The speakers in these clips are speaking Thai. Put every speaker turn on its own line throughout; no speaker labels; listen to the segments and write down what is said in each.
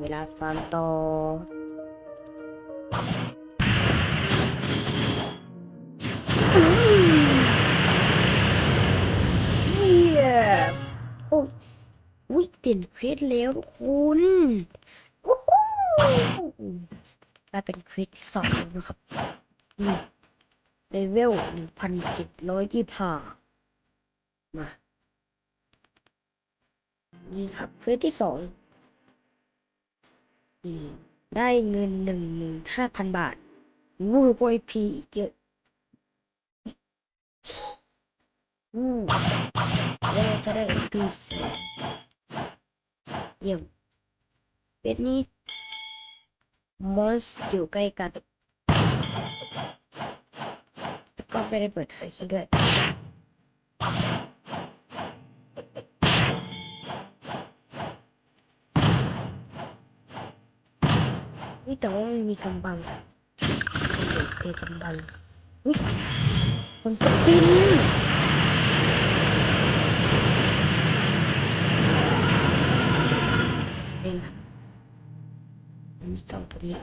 เวลาฟาร์มต่ออืมเยี่ยมโอ้ยอุ๊ยเปลี่ยนเควสแล้วทุกคนวู้ฮู้กลายเป็นเควสที่สองแล้วนะครับนี่เลเวลหนึ่งพันเจ็ดร้อยยี่ห้ามา นี่ครับเควสที่สอง นี่ได้เงินหนึ่งหมื่นห้าพันบาทวูบอยพีอีกเยอะอืมแล้วจะได้ดูสิเยี่ยมเควสนี้มอนสอยู่ใกล้กัน ก็ไม่ได้เปิดไฟซะด้วย แต่ว่ามันมีกำบังเจอกำบังอุ้ยคนสปินเองครันสองตัวนี้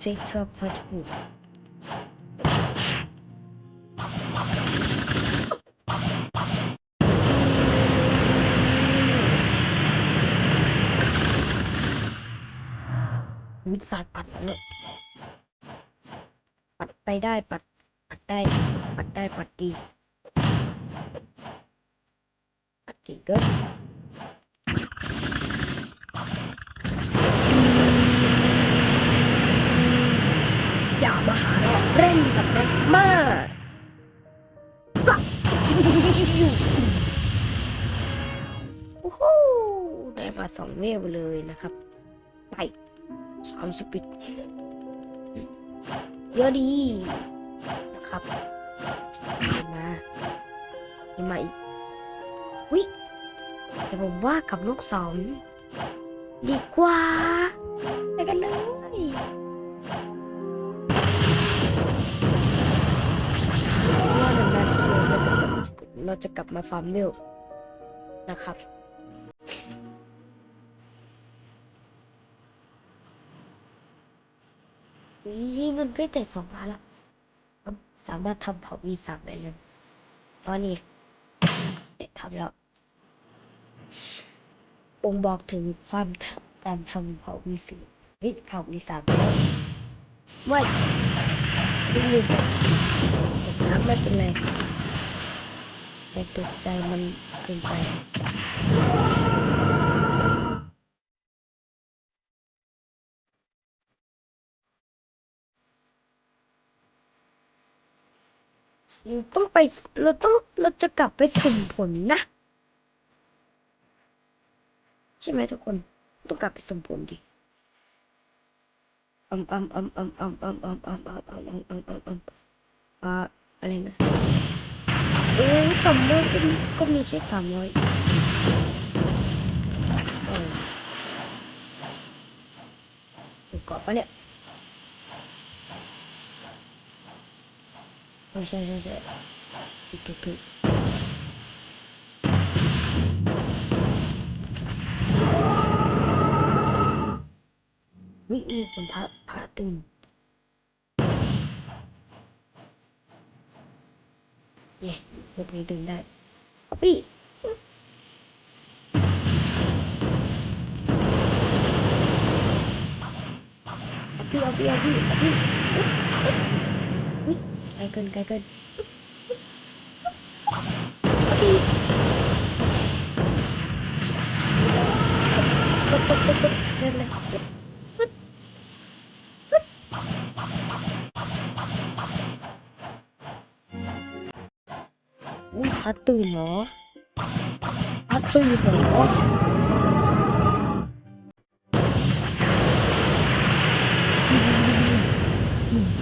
เซ็กชอบพอถูก วิสาดปัดเลยปัดไปได้ปัด ปัดได้ ปัดได้ปัดดีปัดดีกินอย่ามาหาเราเล่นกับแม็กมาโอ้โหได้มาสองเวลเลยนะครับ ไป สามสปิดเยอะดีนะครับมามีมาอีกวิแต่ผมว่ากับลูกสองดีกว่า ไปกันเลยว่านานๆทีเราจะเราจะกลับมาฟาร์มเวลนะครับ นี่มันใกล้แต่สองพันละสามารถทำเผาวีสามได้เลยตอนนี้เอ๊ะทำแล้วบ่งบอกถึงความการทำเผาวีสี่เฮ้ยเผาวีสามแล้วไม่ไม่ลืมตกน้ำไม่เป็นไรแต่ตกใจมันเกินไป ต้องไปเราต้องเราจะกลับไปสุ่มผลนะ ใช่ไหมทุกคน ต้องกลับไปสุ่มผลดิอืมอืมอืมอืมอืมอืมอืมอืมอืมอืมอืมอืมอืมอืมอ่าอะไรนะโอ้สามร้อยก็มีก็มีแค่สามร้อยเกาะปะเนี่ย あんれで一曲くウィーウィーウィーパーテんーンいえ、よく言ってみたい。コピーコピーコピーコピーコピー cái cân cái cân satu loh satu loh Hmm.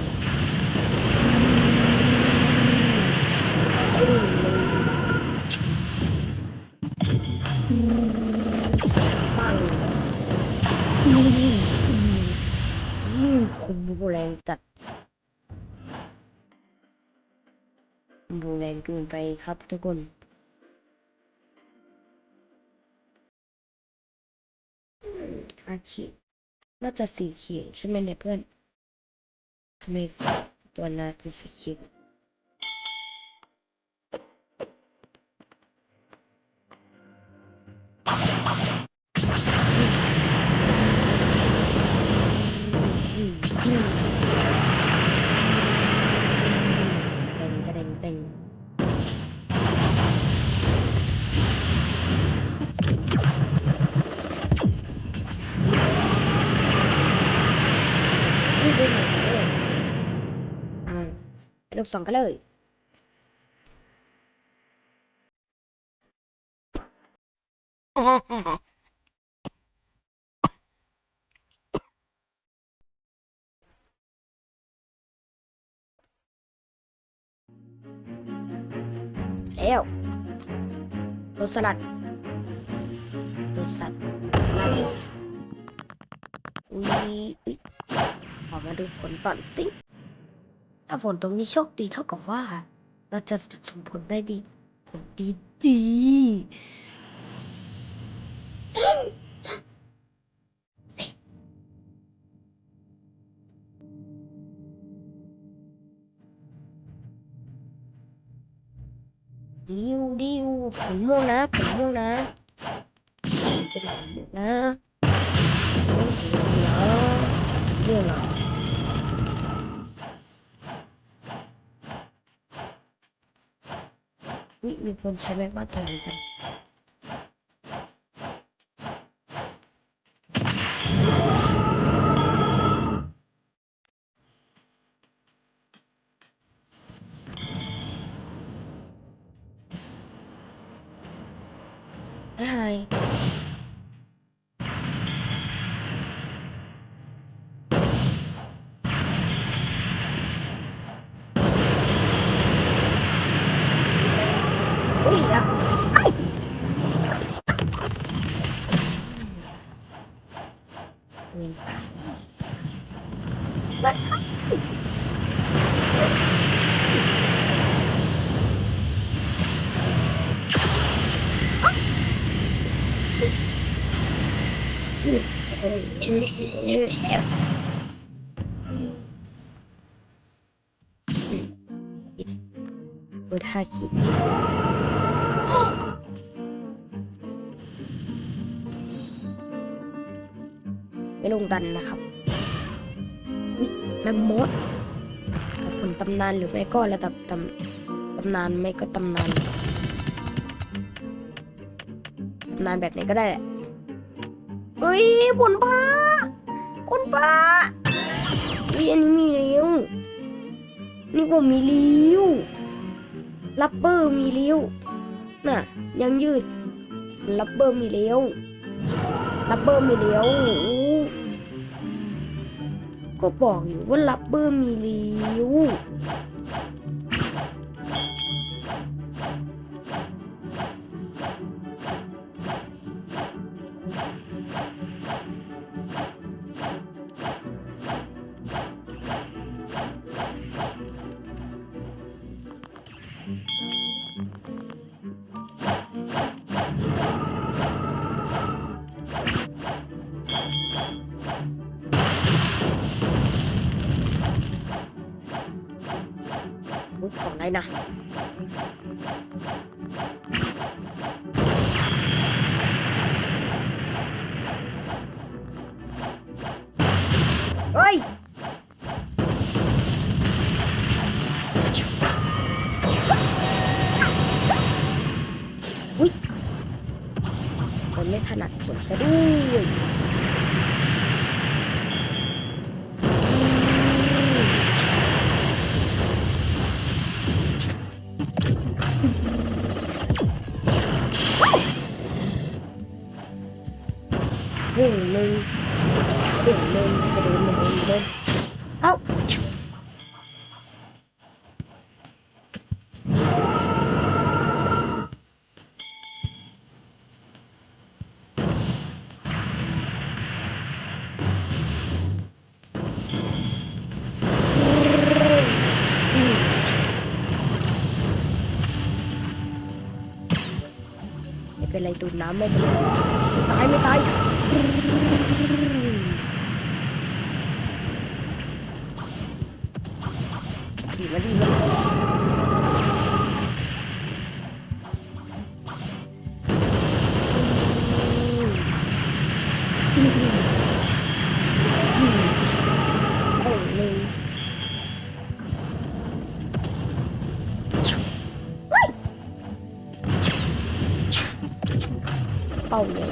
บูแรงเกินไปครับทุกคนอาคิน่าจะสีเขียวใช่ไหมเนี่ยเพื่อนทำไมตัวนาเป็นสีเขียว นี่ดูหนังเลยอ่าไปสองกันเลยแล้วรสลัดรสสัตว์อุ้ยอุ๊ย มาดูผลก่อนสิ ถ้าผลตรงนี้โชคดีเท่ากับว่า เราจะส่งผลได้ดี ผลดีดีดิวดิวผลม่วงนะผลม่วงนะเป็นผลม่วงนะผลม่วงนะม่วงนะวิมีคนใช้แม็กมาตัวนี้กันไฮอุ้ยอะไอ้ อืมมันเไม่ลงดันนะครับอุ๊ยแมมมดผลตำนานหรือไม่ก็ระดับตำตำนานไม่ก็ตำนานตำนานแบบไหนก็ได้แหละเฮ้ยผลปลาผลปลาเฮ้ยอันนี้มีเลี้ยวนี่ผมมีเลี้ยวลับเบอร์มีเลี้ยวน่ะยังยืดลับเบอร์มีเลี้ยวลับเบอร์มีเลี้ยว ก็บอกอยู่ว่าลับเบอร์มีริ้ว อุ๊ย may light na may Takay, may tayo! Diba, diba? Ding, ding. bao nhiêu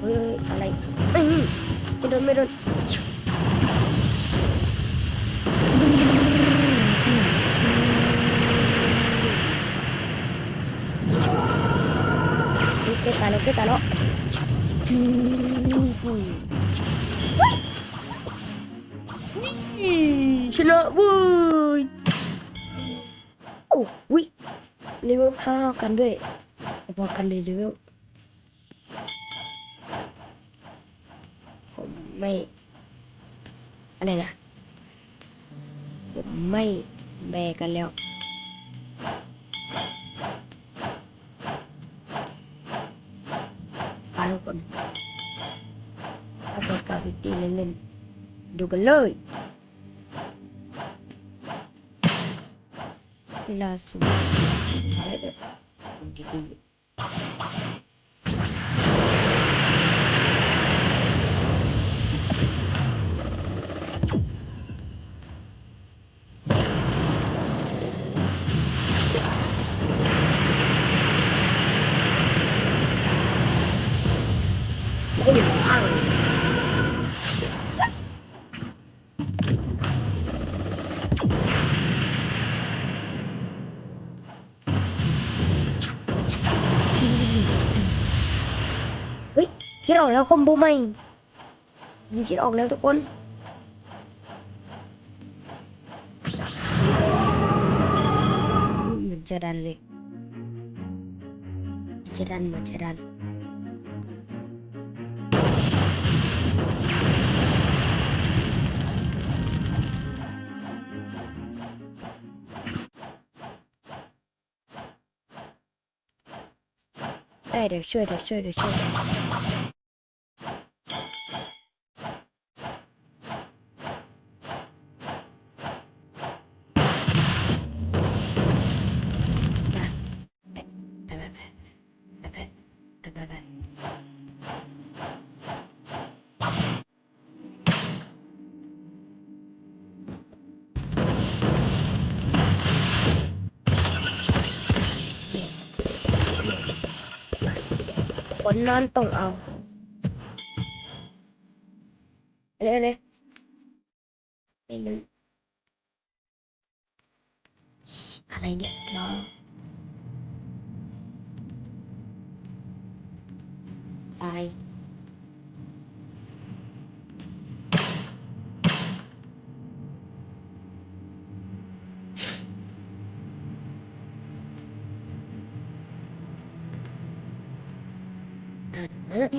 เฮ้ยอะไรอืมไม่โดนไม่โดน受けたの受けたの。 ชนะเว้ยโอ้วิเลเวลห้ากันด้วยพอๆกันเลยเลเวลผมไม่ อะไรนะ ผมไม่แบกันแล้วไปทุกคนถ้าเปิดกราฟิตีเล่นๆดูกันเลย lazım. คิดออกแล้วคอมโบใหม่มีคิดออกแล้วทุกคนเหมือนจะดันเลยจะดันเหมือนจะดันได้เดี๋ยวช่วยเดี๋ยวช่วยเดี๋ยวช่วย คนนอนต้องเอาเร็วเลยไม่รู้อะไรเนี่ยน้องทราย